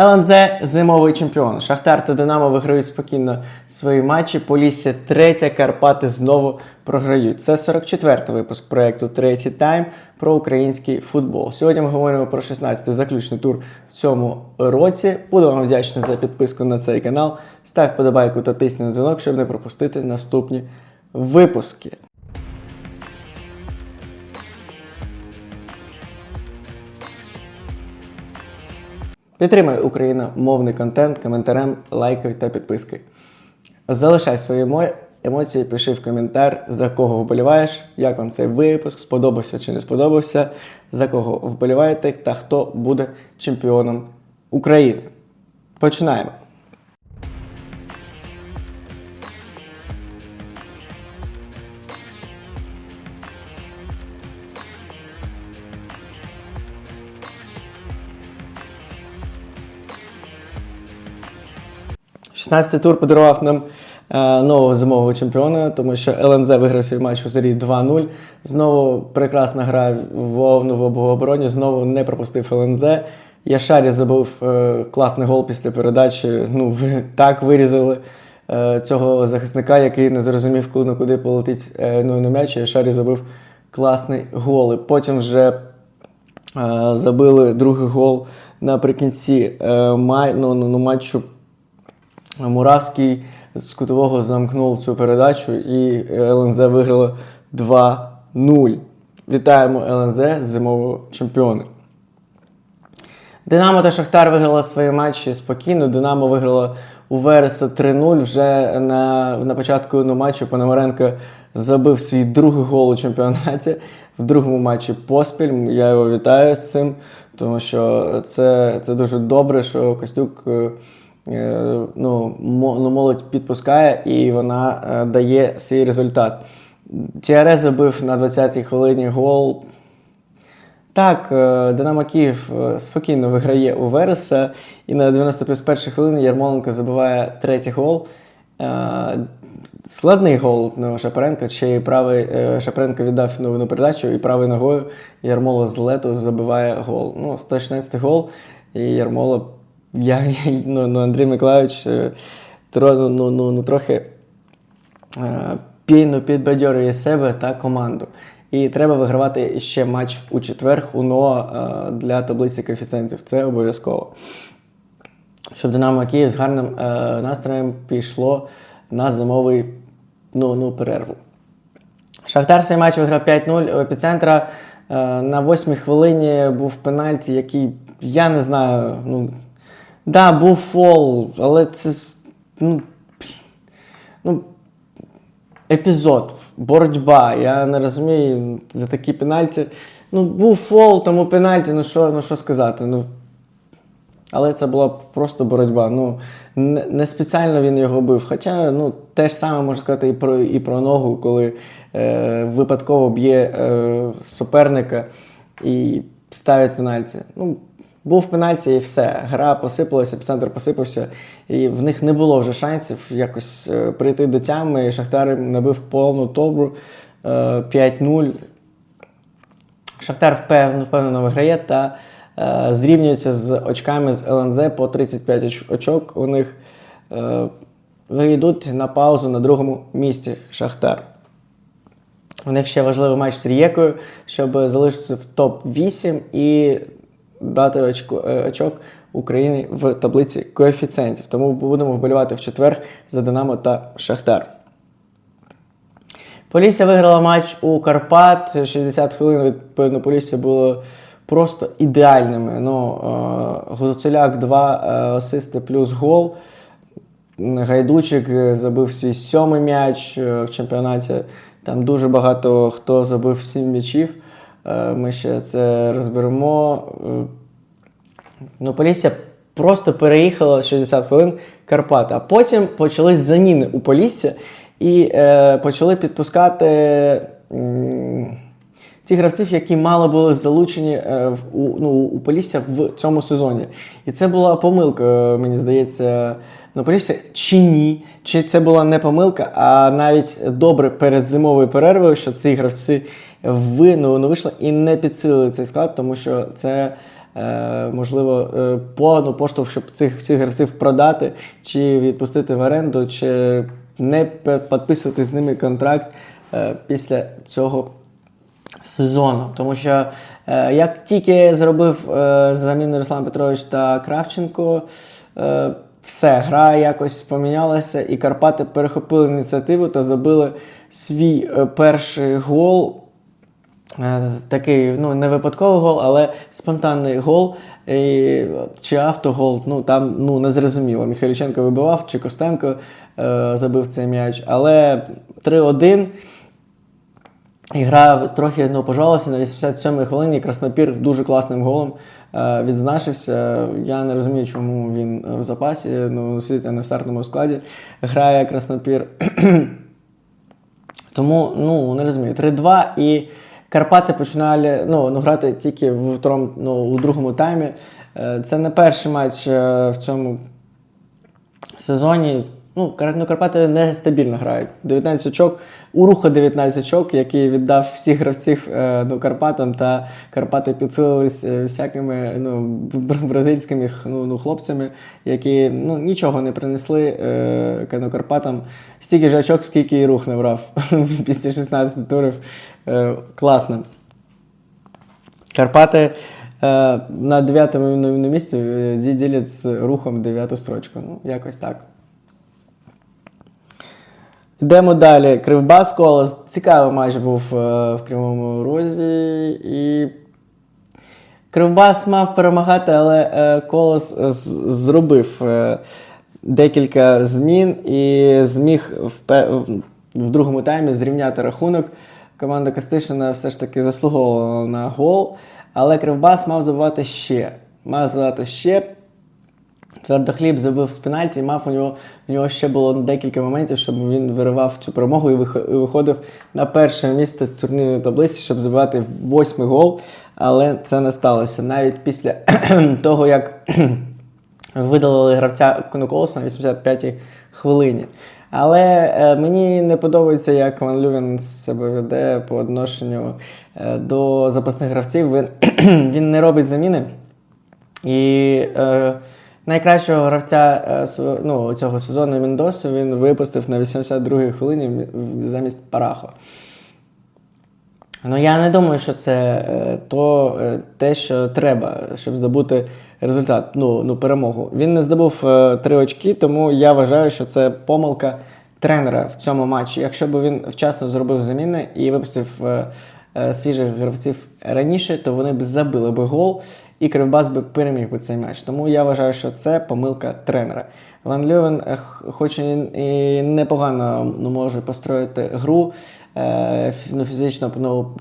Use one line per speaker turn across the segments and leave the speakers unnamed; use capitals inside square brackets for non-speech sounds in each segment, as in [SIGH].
ЛНЗ зимовий чемпіон. Шахтар та Динамо виграють спокійно свої матчі. Полісся третя, Карпати знову програють. Це 44-й випуск проєкту Третій тайм про український футбол. Сьогодні ми говоримо про 16-й заключний тур в цьому році. Буду вам вдячний за підписку на цей канал. Став подобайку та тисни на дзвінок, щоб не пропустити наступні випуски. Підтримай україномовний контент коментарем, лайкою та підпискою. Залишай свої емоції, пиши в коментар, за кого вболіваєш, як вам цей випуск, сподобався чи не сподобався, за кого вболіваєте та хто буде чемпіоном України. Починаємо. – 16-й тур подарував нам е, нового зимового чемпіона, тому що ЛНЗ виграв свій матч у серії 2-0. Знову прекрасна гра в, ну, в обороні, знову не пропустив ЛНЗ. Яшарі забив е, класний гол після передачі. Ну, так вирізали е, цього захисника, який не зрозумів, куди, куди полетить е, ну, на м'яч. Яшарі забив класний гол. І потім вже е, забили другий гол наприкінці е, май, ну, ну, ну, матчу. Муравський з кутового замкнув цю передачу і ЛНЗ виграло 2-0. Вітаємо ЛНЗ з зимового чемпіона. Динамо та Шахтар виграли свої матчі спокійно. Динамо виграло у Вереса 3-0. Вже на, на початку ну, матчу Пономаренко забив свій другий гол у чемпіонаті в другому матчі поспіль. Я його вітаю з цим, тому що це, це дуже добре, що Костюк. Е, Ну, ну, молодь підпускає і вона е, дає свій результат. Тіаре забив на 20-й хвилині гол. Так, е, Динамо Київ спокійно виграє у Вереса, і на 91-й хвилині Ярмоленко забиває третій гол. Складний гол ну, Шапаренко, чи правий Шапаренко віддав новину передачу, і правою ногою Ярмоло з лету забиває гол. Ну, 116 гол, і Ярмоло, я, ну, ну, Андрій Миколаївич е, тро, ну, ну, ну, трохи е, пійно підбадьорює себе та команду. І треба вигравати ще матч у четвер у НОА е, для таблиці коефіцієнтів. Це обов'язково. Щоб Динамо Київ з гарним е, настроєм пішло на зимовий ну, ну, перерву. Шахтар цей матч виграв 5-0 у епіцентра. Е, на восьмій хвилині був пенальті, який я не знаю. Ну, да, був фол, але це. Ну, ну, епізод, боротьба. Я не розумію за такі пенальті. Ну, був фол, тому пенальті, ну що, ну що сказати. Ну, але це була просто боротьба. Ну, не, спеціально він його бив. Хоча ну, те ж саме можна сказати і про, і про ногу, коли е, випадково б'є е, суперника і ставить пенальті. Ну, був пенальті і все. Гра посипалася, епіцентр посипався, і в них не було вже шансів якось е, прийти до тями. Шахтар набив повну тобру е, 5-0. Шахтар впевнено, впевнено виграє та е, зрівнюється з очками з ЛНЗ по 35 очок. У них е, вийдуть на паузу на другому місці Шахтар. У них ще важливий матч з Рієкою, щоб залишитися в топ-8 і дати очко, е, очок Україні в таблиці коефіцієнтів. Тому будемо вболівати в четвер за Динамо та Шахтар. Полісся виграла матч у Карпат. 60 хвилин від Полісся було просто ідеальними. Ну, е, Гуцуляк 2 е, асисти плюс гол. Гайдучик забив свій сьомий м'яч в чемпіонаті. Там дуже багато хто забив сім м'ячів. Е, Ми ще це розберемо. Е, Ну, Полісся просто переїхало 60 хвилин Карпати, а потім почались заміни у Полісся і е, почали підпускати ті гравців, які мало були залучені е, в, у, ну, у Полісся в цьому сезоні. І це була помилка, е, мені здається, на Полісся чи ні. Чи це була не помилка, а навіть добре перед зимовою перервою, що ці гравці ви, ну, ну, вийшли і не підсилили цей склад, тому що це е, можливо, е, по ну, поштовх, щоб цих, цих гравців продати, чи відпустити в оренду, чи не підписувати з ними контракт е, після цього сезону. Тому що як тільки зробив заміну Руслан Петрович та Кравченко, все, гра якось помінялася, і Карпати перехопили ініціативу та забили свій перший гол. Е, Такий ну, не випадковий гол, але спонтанний гол. І, чи автогол, ну там ну, не зрозуміло. Михайліченко вибивав, чи Костенко е, забив цей м'яч. Але 3-1. І гра трохи ну, пожалася на 87-й хвилині. Краснопір дуже класним голом е, відзначився. Я не розумію, чому він в запасі. Ну, сидить не стартовому складі. Грає Краснопір. [CLEARS THROAT] Тому ну, не розумію. 3-2 і Карпати починали ну, ну, грати тільки в втором, ну, у другому таймі. Е, Це не перший матч е, в цьому сезоні. Ну, ну, Карпати нестабільно грають. 19 очок, у руха 19 очок, який віддав всіх гравців е, ну, Карпатам, та Карпати підсилились е, всякими ну, бразильськими ну, ну, хлопцями, які ну, нічого не принесли е, ну, Карпатам. Стільки ж очок, скільки і рух набрав [LAUGHS] після 16 турів. Е, класно. Карпати е, на 9-му місці ділять з рухом 9 строчку. Ну, якось так. Йдемо далі. Кривбас Колос. Цікавий матч був е, в Кривому Розі. І Кривбас мав перемагати, але е, Колос зробив е, декілька змін і зміг в, другому таймі зрівняти рахунок. Команда Костишина все ж таки заслуговувала на гол, але Кривбас мав забивати ще. Мав забивати ще. Твердохліб забив з пенальті, і мав у нього, у нього ще було декілька моментів, щоб він виривав цю перемогу і виходив на перше місце турнірної таблиці, щоб забивати восьмий гол. Але це не сталося. Навіть після [CLEARS THROAT] того, як [CLEARS THROAT] видалили гравця Коноколоса на 85-й хвилині. Але е, мені не подобається, як Ван Лювін себе веде по відношенню е, до запасних гравців. Він, [CLEARS THROAT] він не робить заміни. І е, найкращого гравця е, ну, цього сезону Міндосу він випустив на 82-й хвилині замість Парахо. Ну, я не думаю, що це е, то, е, те, що треба, щоб здобути результат, ну, ну перемогу. Він не здобув три очки, тому я вважаю, що це помилка тренера в цьому матчі. Якщо б він вчасно зробив заміни і випустив свіжих гравців раніше, то вони б забили би гол, і Кривбас би переміг би цей матч. Тому я вважаю, що це помилка тренера. Ван Льовен, е, хоч і непогано ну, може построїти гру, е, ну, фізично ну,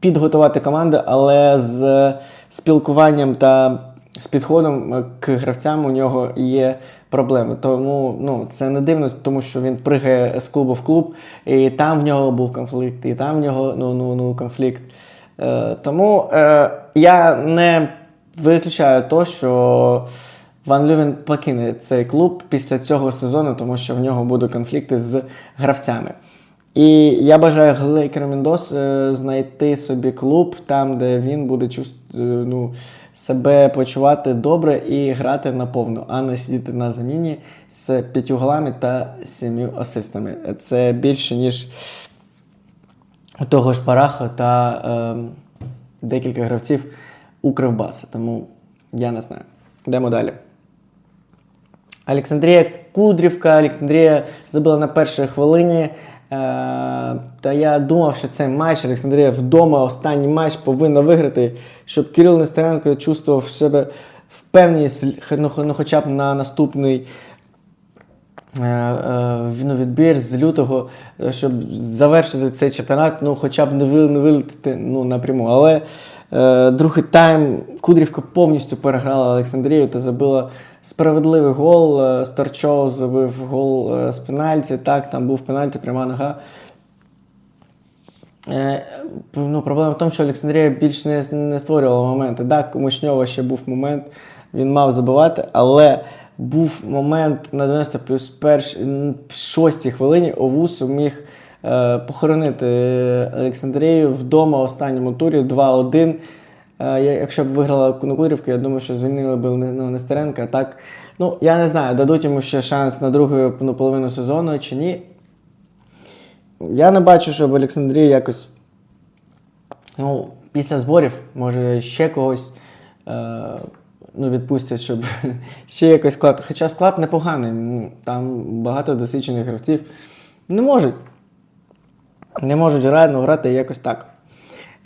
підготувати команду, але з спілкуванням та з підходом е, к гравцям у нього є проблеми. Тому ну, це не дивно, тому що він пригає з клубу в клуб, і там в нього був конфлікт, і там в нього ну, ну, ну, конфлікт. Е, тому е, я не виключаю то, що Ван Лювен покине цей клуб після цього сезону, тому що в нього будуть конфлікти з гравцями. І я бажаю Глейкеру Міндос е, знайти собі клуб там, де він буде чувс- е, ну, себе почувати добре і грати наповну, а не сидіти на заміні з п'ятью голами та сім'ю асистами. Це більше, ніж того ж Параха та е, декілька гравців у Кривбаса. Тому я не знаю. Йдемо далі. Олександрія Кудрівка. Олександрія забила на першій хвилині. Е, та я думав, що цей матч Олександрія вдома, останній матч повинна виграти, щоб Кирил Нестеренко чувствував себе впевненість, ну, ну, хоча б на наступний е, е, ну, відбір з лютого, щоб завершити цей чемпіонат, ну, хоча б не, ви, не вилетіти ну, напряму. Але е, другий тайм Кудрівка повністю переграла Олександрію та забила справедливий гол. Е, Старчов забив гол е, з пенальті. Так, там був пенальті, пряма нога. Е, ну, проблема в тому, що Олександрія більш не, не створювала моменти. Так, у Мишньова ще був момент, він мав забивати, але був момент на 90 плюс перш, м, шостій хвилині Овусу міг е, похоронити Олександрію вдома в останньому турі 2-1. Е, Якщо б виграла Кунокурівка, я думаю, що звільнили б ну, Нестеренка. Так, ну я не знаю, дадуть йому ще шанс на другу ну, половину сезону чи ні. Я не бачу, щоб Олександрія якось. Ну, після зборів, може, ще когось е, ну, відпустять, щоб [LAUGHS] ще якось склад. Хоча склад непоганий, ну, там багато досвідчених гравців. Не можуть. Не можуть реально грати якось так.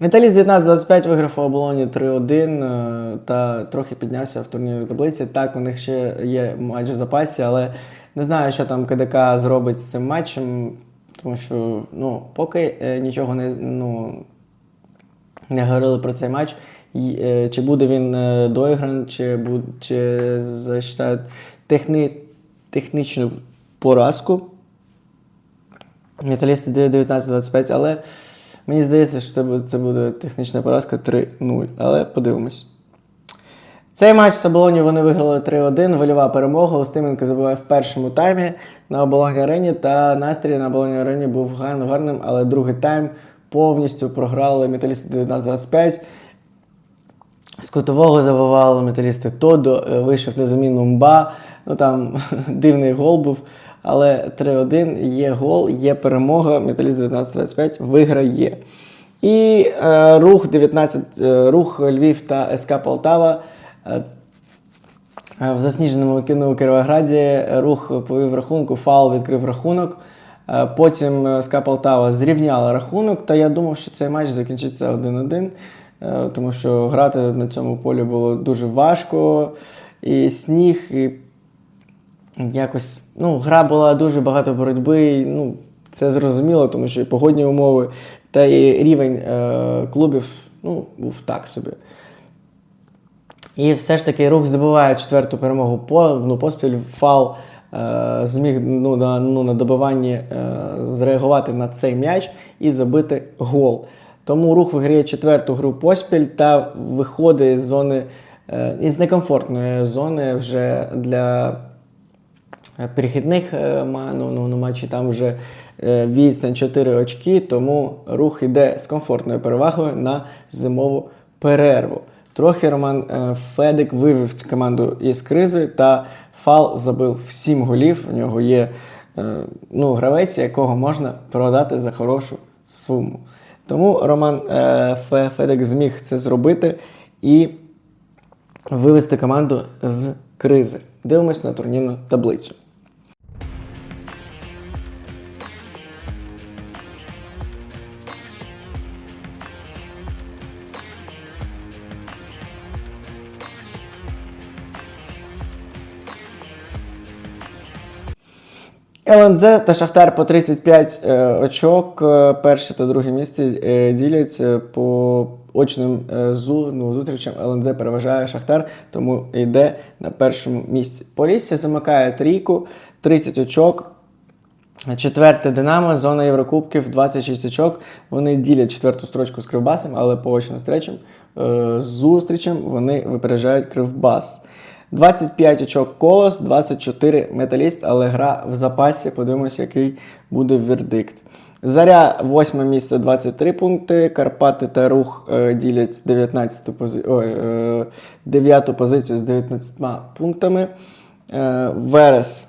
Металіст 19-25 виграв у оболоні 3-1 е, та трохи піднявся в турнірній таблиці. Так, у них ще є матч в запасі, але не знаю, що там КДК зробить з цим матчем, тому що ну, поки е, нічого не, ну, не говорили про цей матч. Е, Чи буде він доіграний, чи, буд, чи засчитають техні, технічну поразку. Металісти 19-25, але мені здається, що це буде, технічна поразка 3-0. Але подивимось. Цей матч з оболоні вони виграли 3-1. Вольова перемога. Устименко забиває в першому таймі на оболоні арені. Та настрій на оболоні арені був гарним, але другий тайм повністю програли металісти 19-25. З кутового забивали металісти Тодо, е, вийшов на заміну Мба. Ну там [LAUGHS] дивний гол був. Але 3-1 є гол, є перемога. Металіст 19-25 виграє. І е, рух 19, е, рух Львів та СК Полтава. Е, е, в засніженому кіно у Кіровограді рух повів рахунку, фаул відкрив рахунок. Е, Потім СК Полтава зрівняла рахунок, та я думав, що цей матч закінчиться 1-1, е, тому що грати на цьому полі було дуже важко. І сніг, і якось ну, гра була дуже багато боротьби. Ну, це зрозуміло, тому що і погодні умови, та і рівень е, клубів ну, був так собі. І все ж таки рух забиває четверту перемогу по, ну, поспіль. Фал е, зміг ну, на, ну, на добиванні е, зреагувати на цей м'яч і забити гол. Тому рух виграє четверту гру поспіль та виходить з зони е, із некомфортної зони вже для перехідних е, ма- ну, ну, матчів. Там вже е, відстань 4 очки, тому рух йде з комфортною перевагою на зимову перерву. Трохи Роман е, Федик вивів цю команду із кризи та фал забив 7 голів. У нього є е, ну, гравець, якого можна продати за хорошу суму. Тому Роман е, Федик зміг це зробити і вивести команду з кризи. Дивимось на турнірну таблицю. ЛНЗ та Шахтар по 35 е, очок. Е, Перше та друге місце е, ділять е, по очним зу, ну, зустрічам. ЛНЗ переважає Шахтар, тому йде на першому місці. Полісся замикає трійку, 30 очок. Четверте Динамо, зона Єврокубків, 26 очок. Вони ділять четверту строчку з Кривбасом, але по очним зустрічам вони випереджають Кривбас. 25 очок колос, 24 металіст, але гра в запасі. Подивимось, який буде вердикт. Заря, 8 місце, 23 пункти. Карпати та рух е, ділять 19 пози... Ой, е, 9 позицію з 19 пунктами. Е, Верес.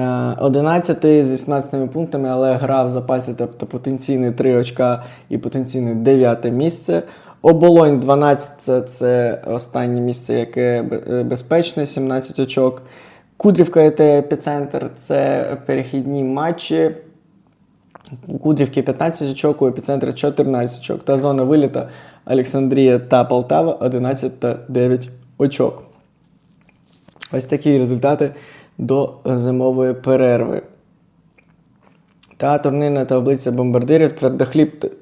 Е, 11 з 18 пунктами, але гра в запасі, тобто потенційний 3 очка і потенційне 9 місце. Оболонь 12 це, це останнє місце, яке е, безпечне, 17 очок. Кудрівка і епіцентр це перехідні матчі. У Кудрівки 15 очок, у епіцентрі 14 очок. Та зона виліта Олександрія та Полтава 11 та 9 очок. Ось такі результати до зимової перерви. Та турнірна таблиця бомбардирів. Твердохліб.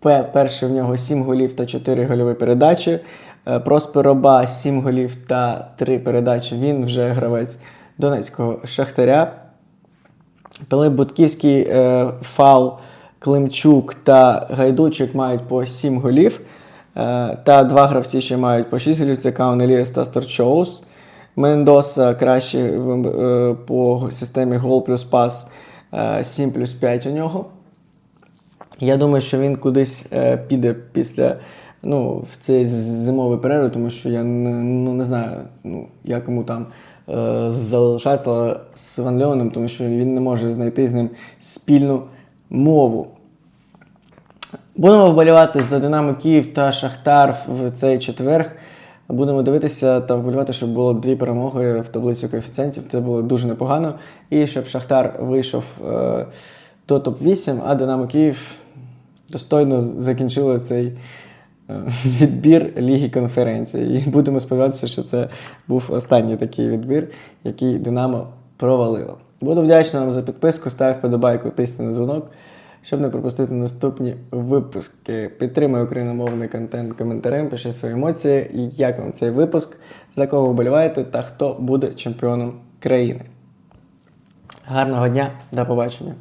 Перший в нього 7 голів та 4 гольові передачі. Е, Проспероба 7 голів та 3 передачі. Він вже гравець Донецького Шахтаря. Пилип Будківський, е, Фал, Климчук та Гайдучик мають по 7 голів. Е, та два гравці ще мають по 6 голів. Це Каун Еліас та Сторчоус. Мендоса краще по системі гол плюс пас е, 7 плюс 5 у нього. Я думаю, що він кудись е, піде після ну, в цей зимовий перерву, тому що я не, ну, не знаю, ну, як йому там е, залишатися з Ван Леоном, тому що він не може знайти з ним спільну мову. Будемо вболівати за Динамо Київ та Шахтар в цей четверг. Будемо дивитися та вболівати, щоб було дві перемоги в таблицю коефіцієнтів. Це було дуже непогано. І щоб Шахтар вийшов е, до топ-8, а Динамо Київ достойно з- закінчило цей е, відбір Ліги конференції. І будемо сподіватися, що це був останній такий відбір, який Динамо провалило. Буду вдячний вам за підписку, став вподобайку, тисни на дзвонок. Щоб не пропустити наступні випуски, підтримай україномовний контент коментарем, пиши свої емоції, як вам цей випуск, за кого вболіваєте та хто буде чемпіоном країни. Гарного дня, до побачення!